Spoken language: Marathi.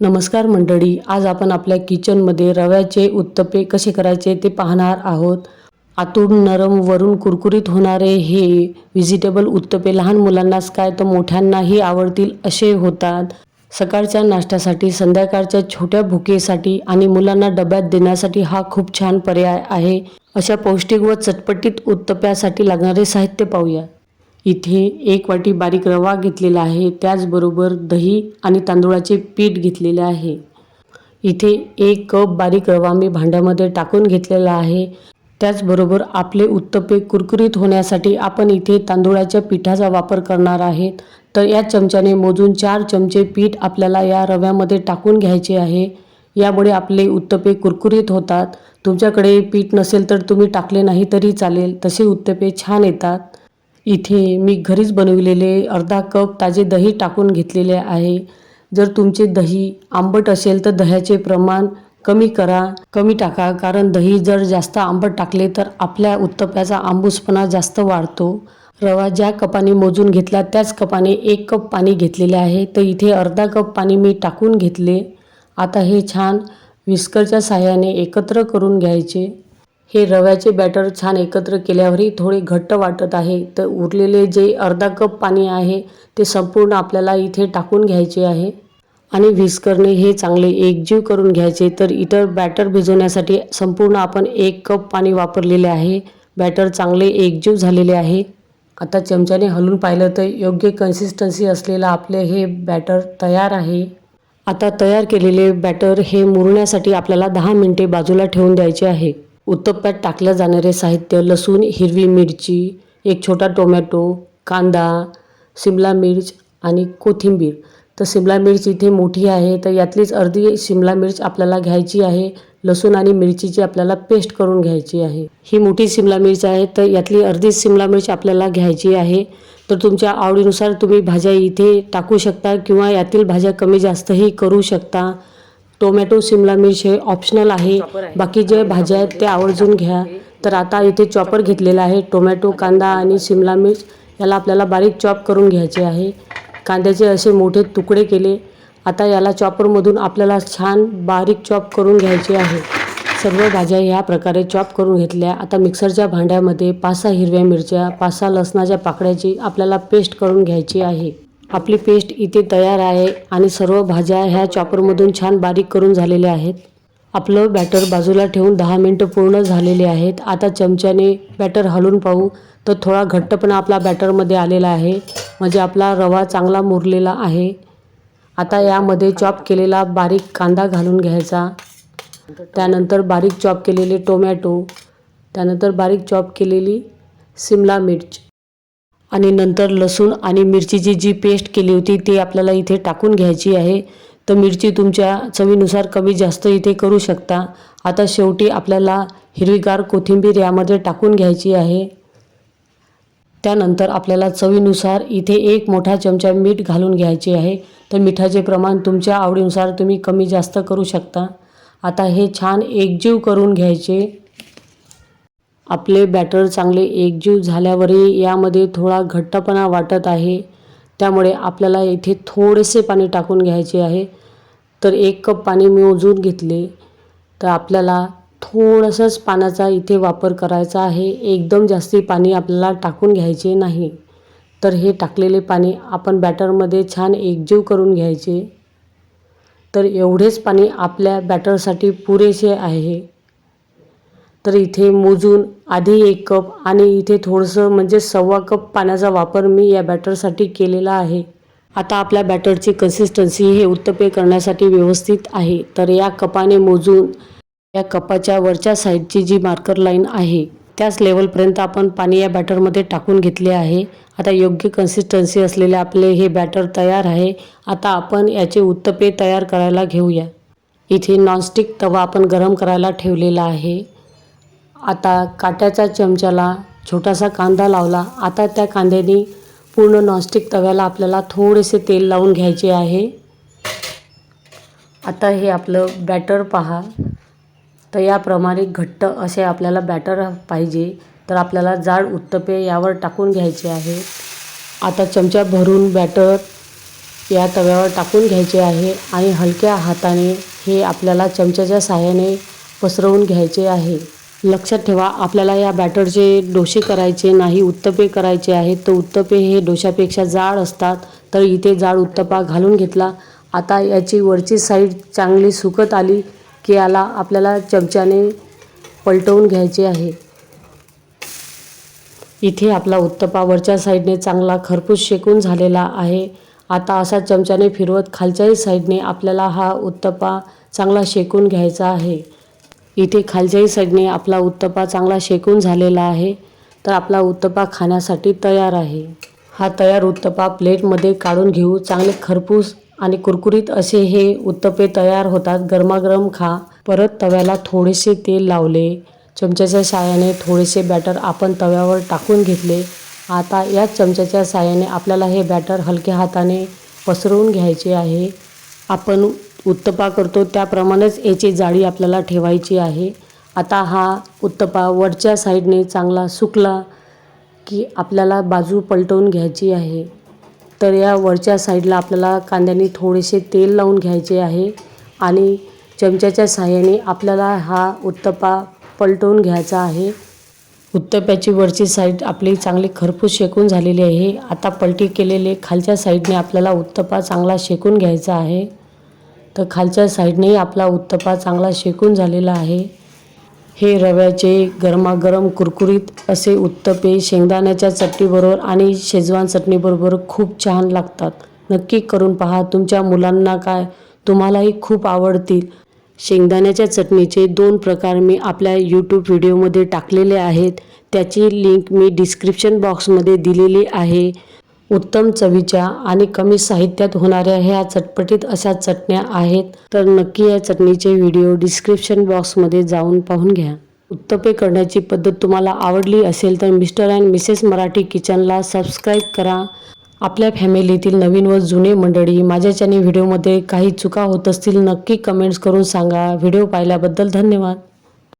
नमस्कार मंडळी आज आपण आपल्या किचनमध्ये रव्याचे उत्तपे कसे करायचे ते पाहणार आहोत. आतून नरम वरून कुरकुरीत होणारे हे व्हेजिटेबल उत्तपे लहान मुलांनाच काय तर मोठ्यांनाही आवडतील असे होतात. सकाळच्या नाश्त्यासाठी संध्याकाळच्या छोट्या भुकेसाठी आणि मुलांना डब्यात देण्यासाठी हा खूप छान पर्याय आहे. अशा पौष्टिक व चटपटीत उत्तप्यासाठी लागणारे साहित्य पाहूया. इथे एक वाटी बारीक रवा घेतलेला आहे. त्याचबरोबर दही आणि तांदूळाचे पीठ घेतलेले आहे. इथे एक कप बारीक रवा मी भांड्यामध्ये टाकून घेतलेला आहे. त्याचबरोबर आपले उत्तपे कुरकुरीत होण्यासाठी आपण इथे तांदूळाच्या पिठाचा वापर करणार आहेत. तर या चमच्याने मोजून चार चमचे पीठ आपल्याला या रव्यामध्ये टाकून घ्यायचे आहे. यामुळे आपले उत्तपे कुरकुरीत होतात. तुमच्याकडे पीठ नसेल तर तुम्ही टाकले नाही तरी चालेल. तसे उत्तपे छान येतात. इथे मी घरीच बनविलेले अर्धा कप ताजे दही टाकून घेतलेले आहे. जर तुमचे दही आंबट असेल तर दह्याचे प्रमाण कमी करा कमी टाका कारण दही जर जास्त आंबट टाकले तर आपल्या उत्तप्याचा आंबूसपणा जास्त वाढतो. रवा ज्या कपाने मोजून घेतला त्याच कपाने एक कप पाणी घेतलेले आहे. तर इथे अर्धा कप पाणी मी टाकून घेतले. आता हे छान विस्करच्या साह्याने एकत्र करून घ्यायचे. हे रव्याचे बॅटर छान एकत्र केल्यावरही थोडे घट्ट वाटत आहे. तर उरलेले जे अर्धा कप पाणी आहे ते संपूर्ण आपल्याला इथे टाकून घ्यायचे आहे. आणि व्हिस्करने हे चांगले एकजीव करून घ्यायचे. तर इतर बॅटर भिजवण्यासाठी संपूर्ण आपण एक कप पाणी वापरलेले आहे. बॅटर चांगले एकजीव झालेले आहे. आता चमच्याने हलून पाहिलं तर योग्य कन्सिस्टन्सी असलेलं आपले हे बॅटर तयार आहे. आता तयार केलेले बॅटर हे मुरण्यासाठी आपल्याला दहा मिनटे बाजूला ठेवून द्यायचे आहे. उत्तप्प्यात टाकलं जाणारे साहित्य लसूण हिरवी मिरची एक छोटा टोमॅटो कांदा सिमला मिर्च आणि कोथिंबीर. तर सिमला मिर्च इथे मोठी आहे तर यातलीच अर्धी सिमला मिर्च आपल्याला घ्यायची आहे. लसूण आणि मिरचीची आपल्याला पेस्ट करून घ्यायची आहे. ही मोठी सिमला मिर्च आहे तर यातली अर्धी सिमला मिर्च आपल्याला घ्यायची आहे. तर तुमच्या आवडीनुसार तुम्ही भाज्या इथे टाकू शकता किंवा यातील भाज्या कमी जास्तही करू शकता. टोमॅटो सिमला मिर्च हे ऑप्शनल आहे. बाकी जे भाज्या आहेत ते आवर्जून घ्या. तर आता इथे चॉपर घेतलेला आहे. टोमॅटो कांदा आणि सिमला मिर्च याला आपल्याला बारीक चॉप करून घ्यायचे आहे. कांद्याचे असे मोठे तुकडे केले. आता याला चॉपरमधून आपल्याला छान बारीक चॉप करून घ्यायचे आहे. सर्व भाज्या ह्या प्रकारे चॉप करून घेतल्या. आता मिक्सरच्या भांड्यामध्ये पाच सहा हिरव्या मिरच्या पाच सहा लसणाच्या पाकळ्याची आपल्याला पेस्ट करून घ्यायची आहे. आपली पेस्ट इथे तयार आहे आणि सर्व भाज्या ह्या चॉपरमधून छान बारीक करून झालेल्या आहेत. आपलं बॅटर बाजूला ठेवून दहा मिनटं पूर्ण झालेले आहेत. आता चमच्याने बॅटर हलून पाहू. तर थोडा घट्टपणा आपला बॅटरमध्ये आलेला आहे. म्हणजे आपला रवा चांगला मुरलेला आहे. आता यामध्ये चॉप केलेला बारीक कांदा घालून घ्यायचा. त्यानंतर बारीक चॉप केलेले टोमॅटो त्यानंतर बारीक चॉप केलेली सिमला मिर्च. आणि नंतर लसूण आणि मिरचीची जी पेस्ट केली होती ती आपल्याला इथे टाकून घ्यायची आहे. तर मिरची तुमच्या चवीनुसार कमी जास्त इथे करू शकता. आता शेवटी आपल्याला हिरवीगार कोथिंबीर यामध्ये टाकून घ्यायची आहे. त्यानंतर आपल्याला चवीनुसार इथे एक मोठा चमचा मीठ घालून घ्यायचे आहे. तर मिठाचे प्रमाण तुमच्या आवडीनुसार तुम्ही कमी जास्त करू शकता. आता हे छान एकजीव करून घ्यायचे. आपले बॅटर चांगले एकजीव झाल्यावरही यामध्ये थोडा घट्टपणा वाटत आहे. त्यामुळे आपल्याला इथे थोडेसे पाणी टाकून घ्यायचे आहे. तर एक कप पाणी मोजून घेतले. तर आपल्याला थोडंसंच पाण्याचा इथे वापर करायचा आहे. एकदम जास्ती पाणी आपल्याला टाकून घ्यायचे नाही. तर हे टाकलेले पाणी आपण बॅटरमध्ये छान एकजीव करून घ्यायचे. तर एवढेच पाणी आपल्या बॅटरसाठी पुरेसे आहे. तर इथे मोजून आधी एक कप आणि इथे थोडंसं म्हणजे सव्वा कप पाण्याचा वापर मी या बॅटरसाठी केलेला आहे. आता आपल्या बॅटरची कन्सिस्टन्सी हे उत्तपे करण्यासाठी व्यवस्थित आहे. तर या कपाने मोजून या कपाच्या वरच्या साईडची जी मार्कर लाईन आहे त्याच लेवलपर्यंत आपण पाणी या बॅटरमध्ये टाकून घेतले आहे. आता योग्य कन्सिस्टन्सी असलेले आपले हे बॅटर तयार आहे. आता आपण याचे उत्तपे तयार करायला घेऊया. इथे नॉनस्टिक तवा आपण गरम करायला ठेवलेला आहे. आता काट्याच्या चमच्याला छोटासा कांदा लावला. आता त्या कांद्याने पूर्ण नॉनस्टिक तव्याला आपल्याला थोडेसे तेल लावून घ्यायचे आहे. आता हे आपलं बॅटर पहा. तर याप्रमाणे घट्ट असे आपल्याला बॅटर पाहिजे. तर आपल्याला जाड उत्तपे यावर टाकून घ्यायचे आहे. आता चमचा भरून बॅटर या तव्यावर टाकून घ्यायचे आहे आणि हलक्या हाताने हे आपल्याला चमच्याच्या साहाय्याने पसरवून घ्यायचे आहे. लक्षात ठेवा आपल्याला या बॅटरचे डोसे करायचे नाही उत्तपे करायचे आहेत. तर उत्तपे हे डोशापेक्षा जाड असतात. तर इथे जाड उत्तपा घालून घेतला. आता याची वरची साईड चांगली सुकत आली की याला आपल्याला चमच्याने पलटवून घ्यायचे आहे. इथे आपला उत्तपा वरच्या साईडने चांगला खरपूस शेकून झालेला आहे. आता असा चमच्याने फिरवत खालच्याही साईडने आपल्याला हा उत्तपा चांगला शेकून घ्यायचा आहे. इथे खालच्याही साईडने आपला उत्तपा चांगला शेकून झालेला आहे. तर आपला उत्तपा खाण्यासाठी तयार आहे. हा तयार उत्तपा प्लेटमध्ये काढून घेऊ. चांगले खरपूस आणि कुरकुरीत असे हे उत्तपे तयार होतात. गरमागरम खा. परत तव्याला थोडेसे तेल लावले. चमच्याच्या साहाय्याने थोडेसे बॅटर आपण तव्यावर टाकून घेतले. आता याच चमच्याच्या साहाय्याने आपल्याला हे बॅटर हलक्या हाताने पसरवून घ्यायचे आहे. आपण उत्तपा करतो. त्याप्रमाणेच याची जाळी आपल्याला ठेवायची आहे. आता हा उत्तपा वरच्या साईडने चांगला सुकला की आपल्याला बाजू पलटवून घ्यायची आहे. तर या वरच्या साईडला आपल्याला कांद्याने थोडेसे तेल लावून घ्यायचे आहे आणि चमच्याच्या साहाय्याने आपल्याला हा उत्तपा पलटवून घ्यायचा आहे. उत्तप्याची वरची साईड आपली चांगली खरपूस शेकून झालेली आहे. आता पलटी केलेले खालच्या साईडने आपल्याला उत्तपा चांगला शेकून घ्यायचा आहे. तर खालच्या साईडनेही आपला उत्तपा चांगला शेकून झालेला आहे. हे रव्याचे गरमागरम कुरकुरीत असे उत्तपे शेंगदाण्याच्या चटणीबरोबर आणि शेजवान चटणीबरोबर खूप छान लागतात. नक्की करून पहा तुमच्या मुलांना काय तुम्हालाही खूप आवडतील. शेंगदाण्याच्या चटणीचे दोन प्रकार मी आपल्या यूट्यूब व्हिडिओमध्ये टाकलेले आहेत. त्याची लिंक मी डिस्क्रिप्शन बॉक्समध्ये दिलेली आहे. उत्तम चवीच्या आणि कमी साहित्यात होणाऱ्या ह्या चटपटीत अशा चटण्या आहेत तर नक्की या चटणीचे व्हिडिओ डिस्क्रिप्शन बॉक्समध्ये जाऊन पाहून घ्या. उत्तपे करण्याची पद्धत तुम्हाला आवडली असेल तर मिस्टर अँड मिसेस मराठी किचनला सबस्क्राईब करा. आपल्या फॅमिलीतील नवीन व जुने मंडळी माझ्या चॅनल व्हिडिओमध्ये काही चुका होत असतील नक्की कमेंट्स करून सांगा. व्हिडिओ पाहिल्याबद्दल धन्यवाद.